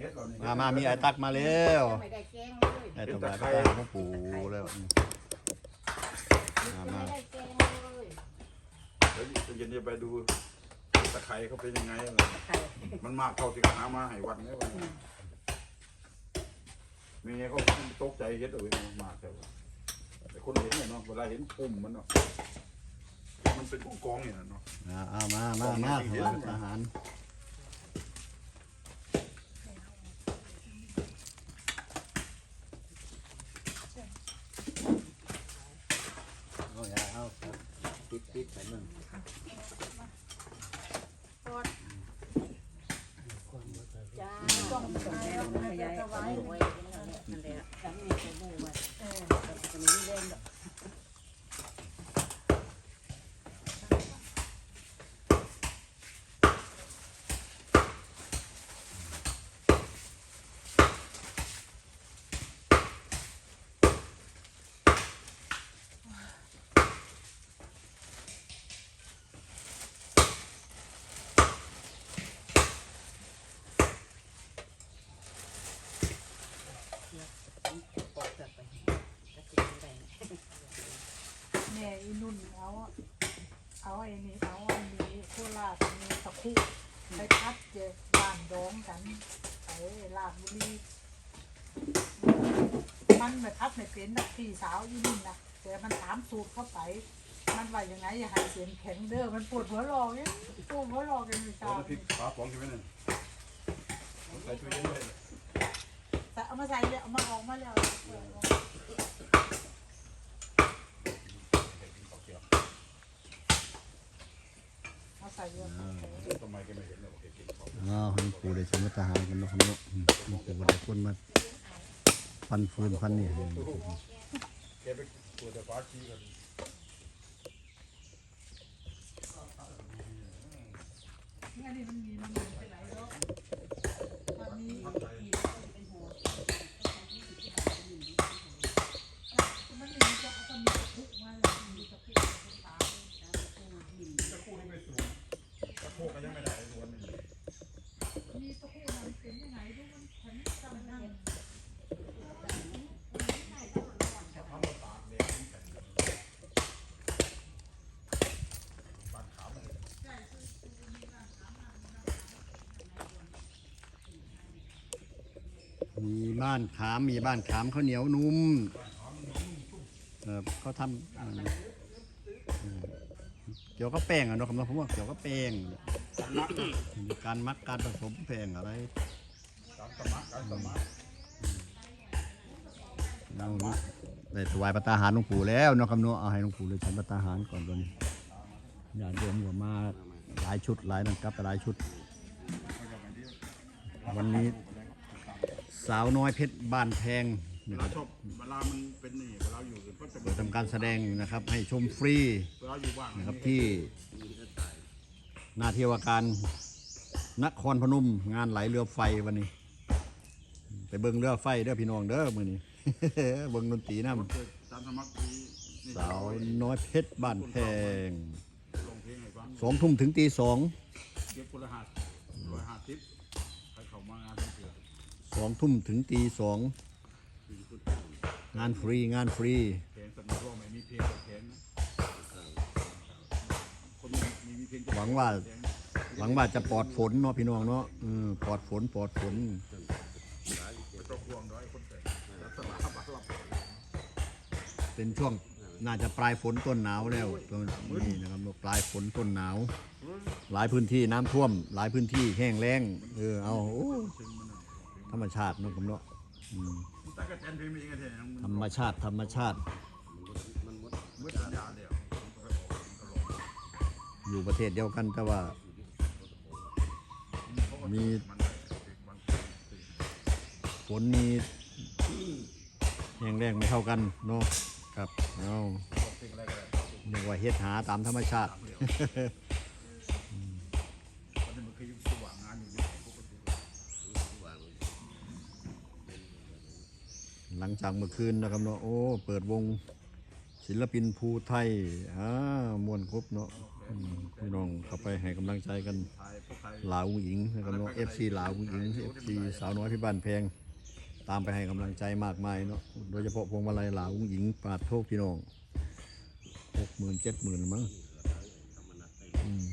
เฮ็ดก่อนนี่มามามีไอ้ตักมาแล้วไม่ได้แกงเลยไอ้ตัวแบบตาของปู่แล้วอืมมามาไม่ได้แกงเลยเดี๋ยวจะเย็นจะไปดูตะไคร้เขาเป็นยังไงอะไรไข่มันมากเท่าที่หามาให้วันนี้วันนี้มีไงเขาตกใจเฮ็ดเอาเองมากแต่ว่าแต่คนเห็นเนี่ยเนาะเวลาเห็นปุ่มมันเนาะมันเป็นกองๆอย่างนั้นเนาะ อ่าเอามามามาถวายทหารเอาอย่าเอาครับปิดปิดใส่มึง จ้าต้องส่งแล้วไม่ได้ถวายไว้นั่นแหละจำไม่ได้ว่าเออจะมีเล่น แม่อีนุ่นเอาเอาไอ้นี่เอาอันนี้โคราชมีตะคุไปทัดเจบ้านดองกันไปลาดบุรีมันมาทัดไม่เป็นนักพี่สาวอีนุ่นะแต่มันถามสูตรเข้าไป มันว่ายังไงอย่าให้เสียงแข็งเด้อมันปวดหัวหลอกเนี่ยปวดหัวหลอกกันไม่เอาทราบพริกปาปองใช่ไหมเนี่ยเอาใส่ตู้เย็นเลยแต่เอามาใส่เลยเอามาออกมาแล้ว อาใส่เยอะทำไมแกไม่เห็นเลยว่าแกกินของอ้าวให้ปูได้ชมตาหารกันเนาะครับเนาะอืมนี่ปู่ได้คนมาพันฟืนพันนี่ให้แกไปตัวแต่ฟ้าชีกันนี่อันนี้มันมีมันมีไปไหนแล้วมันมีมันมีจะเอาตะมีทุกมาเลยมีตะพิกตา ตะคู่นี่ไม่สูงตะโคกก็ยังไม่ได้ตัวนึง มีตะคู่มันเป็นยังไงดูมันแข็งจำนั่น มีบ้านขามมีบ้านขามข้าวเหนียวนุ่มเขาทำเกี่ยวกับแป้งอะเนาะครับเนาะผมว่าเกี่ยวกับแป้งการมักการผสมแป้งอะไรการสมัครการสมัครเราได้ถวายพระตาหารหลวงปู่แล้วเนาะครับเนาะเอาให้หลวงปู่เลยฉันพระตาหารก่อนตอนนี้ญาติโยมก็มาหลายชุดหลายนังกับหลายชุด วันนี้ สาวน้อยเพชรบ้านแพงเวนะคลารับชอบเวลามันเป็นนี่เวลาอยู่ก็จะเปิดทำการแสดงอยู่นะครับ ให้ชมฟรีเวลาอยู่บ้านนะครับที่หนาเทวาการนครพนมงานไหลเรือไฟวันนี้ ไปเบิ่งเรือไฟเด้อพี่น้องเด้อมื้อนี้ เบิ่งดนตรีน้เกิดการสมัครที่นี่ำสาวน้อยเพชรบ้านแพงลงเพลงให้ฟังสองทุ่มถึงตีสอง เก็บคนละหัสร้อยห้าสิบ สองทุ่มถึงตีสองงานฟรีงานฟรีเพลงสมัครว่าไม่มีเพลงเพลงคนมีมีเพลงหวังว่า หวังว่าจะปลอดฝนเนาะพี่น้องเนาะเออปลอดฝนปลอดฝนไม่ต้องห่วงด้วยคนแต่ลักษณะบัตรลับเป็นช่วงน่าจะปลายฝนต้นหนาวแล้วตอนนี้นะครับปลายฝนต้นหนาว หลายพื้นที่น้ำท่วม หลายพื้นที่แห้งแล้งเออเอาโอ้ ธรรมชาติเนาะผมเนาะอืมแต่ก็แทนเพลงไม่เองแทนธรรมชาติ ธรรมชาติเมื่อสัญญาเดียวอยู่ประเทศเดียวกันแต่ว่า มีฝนมีแห้งแล้งไม่เท่ากันเนาะครับเอาเรียกว่าเฮ็ดหาตามธรรมชาติ หลังจากเมื่อคืนนะครับเนาะโอ้เปิดวงศิลปินภูไทยอ่ามวนครบเนาะอืมพี่น้องเข้าไปให้กำลังใจกันถ่ายพวกไทยลาวอุ๋งอิงนะครับเนาะ FC ลาวอุ๋งอิง FC สาวน้อยที่บ้านแพง ตามไปให้กำลังใจมากมายเนาะโดยเฉพาะพวงมาลัยลาวอุ๋งอิงปาดโทษพี่น้องหกหมื่นเจ็ดหมื่นมั้งอืม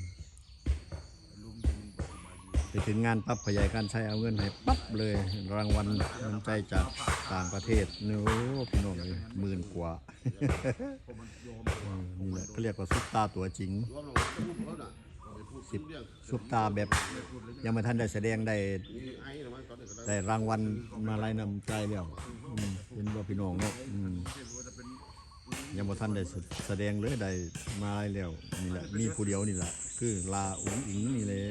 ไปถึงงานปั๊บขยายการใช้เอาเงินให้ปั๊บเลย รางวัลน้ำใจจากต่างประเทศเนี่ยโอ้พี่น้องเลยหมื่นกว่านี่แหละเขาเรียกว่าซุปตาตัวจริงสิบซุปตาแบบยังไม่ทันได้แสดงได้ได้รางวัลมาลัยนำใจแล้วเป็นว่าพี่น้องเนาะยังไม่ทันได้แสดงเลยได้มาลัยแล้วนี่แหละมีผู้เดียวนี่แหละคือลาอุ๋งอิงนี่แหละ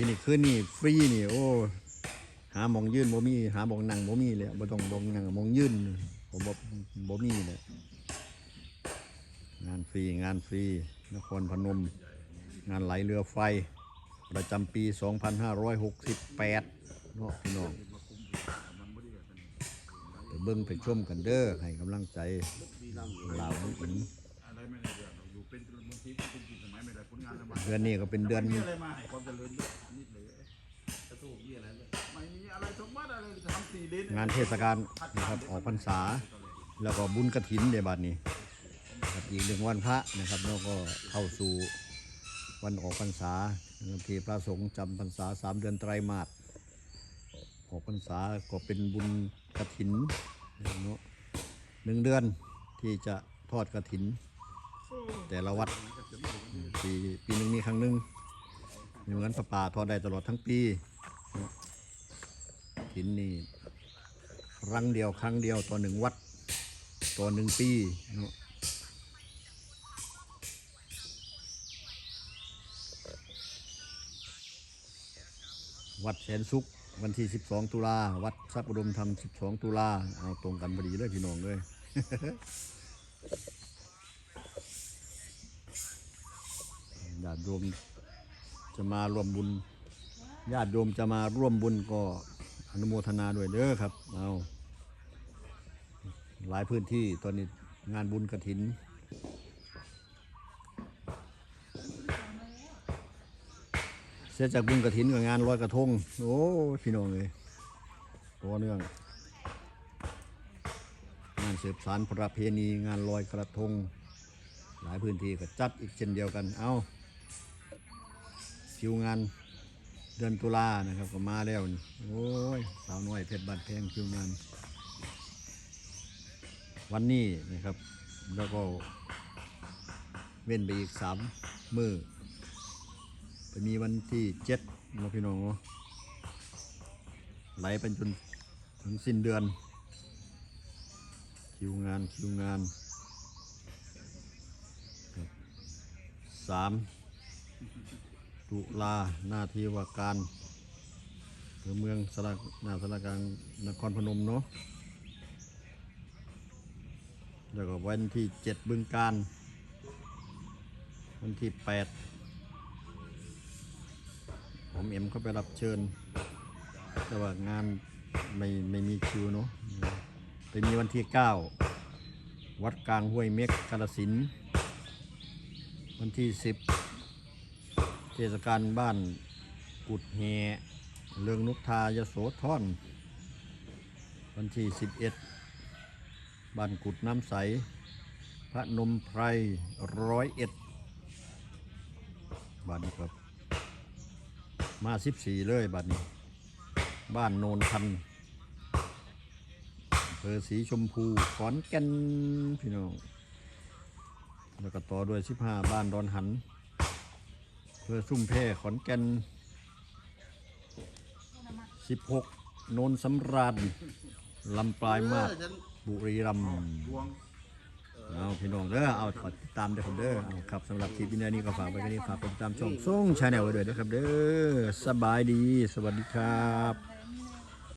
ที่นี่คืนนี่ฟรีนี่โอ้หาหมองยืนบ่มีหาหมองนั่งบ่มีเลยบ่ต้องบ่งนั่งหมองยืนผมบ่บ่มีเลยงานฟรีงานฟรีนครพนม งานไหลเรือไฟ ประจำปี 2568เนาะพี่น้องไปเบิ่งไปชมกันเด้อให้กำลังใจลาวนุอินอะไรไม่ได้เรื่องเราอยู่เป็นบางทีเด้ผลงานเดือนนี้ก็เป็นเดือน งานเทศกาลนะครับออกพรรษา แล้วก็บุญกระถินในบัดนี้ครับอีกหนึ่งวันพระนะครับแล้วก็เข้าสู่วันออกพรรษาที่พระสงฆ์จำพรรษาสามเดือนไตรมาสออกพรรษาก็เป็นบุญกระถินเนาะหนึ่งเดือนที่จะทอดกระถิน แต่ละวัดปีปีหนึ่งมีครั้งหนึ่งไม่เหมือนพระป่าทอดได้ตลอดทั้งปี เนาะกฐินนี่ครั้งเดียวครั้งเดียวต่อหนึ่งวัดต่อหนึ่งปีเนาะวัดแสนสุขวันที่ 12 ตุลา วัดทรัพย์อุดมธรรม 12 ตุลา เอาตรงกันพอดีเลยพี่น้องเลยญาติโยมจะมาร่วมบุญ ญาติโยมจะมาร่วมบุญก็ อนุโมทนาด้วยเด้อครับ เอาหลายพื้นที่ตอนนี้งานบุญกระถิน เสร็จจากบุญกระถินกับงานลอยกระทง โอ้พี่น้องเลยตัวเนื่อง งานสืบสารประเพณีงานลอยกระทง หลายพื้นที่ก็จัดอีกเช่นเดียวกัน เอาคิวงาน เดือนตุลานะครับก็มาแล้วนี่โอ้ยสาวน้อยเพชรบานแพงคิวงานวันนี้นะครับ แล้วก็เว้นไปอีกสามมือไปมีวันที่เจ็ดนาะพี่น้องไหลไปจนถึงสิ้นเดือน คิวงานคิวงานสาม ตุลาหน้าที่ว่าการอำเภอเมืองสระหน้าสารกลางนครพนมเนาะแล้วก็วันที่เจ็ดบึงการวันที่แปดผมเอ็มเข้าไปรับเชิญ แต่ว่างานไม่ไม่มีคิวเนาะไปมีวันที่เก้าวัดกลางห้วยเม็กกาลสิน วันที่สิบ เทศกาลบ้านกุดแฮเรืองนุกทายโสธรวันที่สิบเอ็ดบ้านกุดน้ำใส พระนมไพรร้อยเอ็ดบ้านนี้ครับมาสิบสี่เลยบ้านนี้ บ้านโนนทันเภอสีชมพูขอนแก่นพี่น้องแล้วก็ต่อด้วย 15 บ้านดอนหัน เพื่อซุ่มแพร่ขอนแก่น16โนนสำราญลำปลายมากบุรีรัมย์เอาพี่น้องเด้อเอาขอติดตามเด้อครับเด้อเอาครับสำหรับคลิปวิดีโอนี้ก็ฝากไว้กันนี้ฝากกดติดตามช่องส่งชาแนลไว้ด้วยนะครับเด้อสบายดีสวัสดีครับ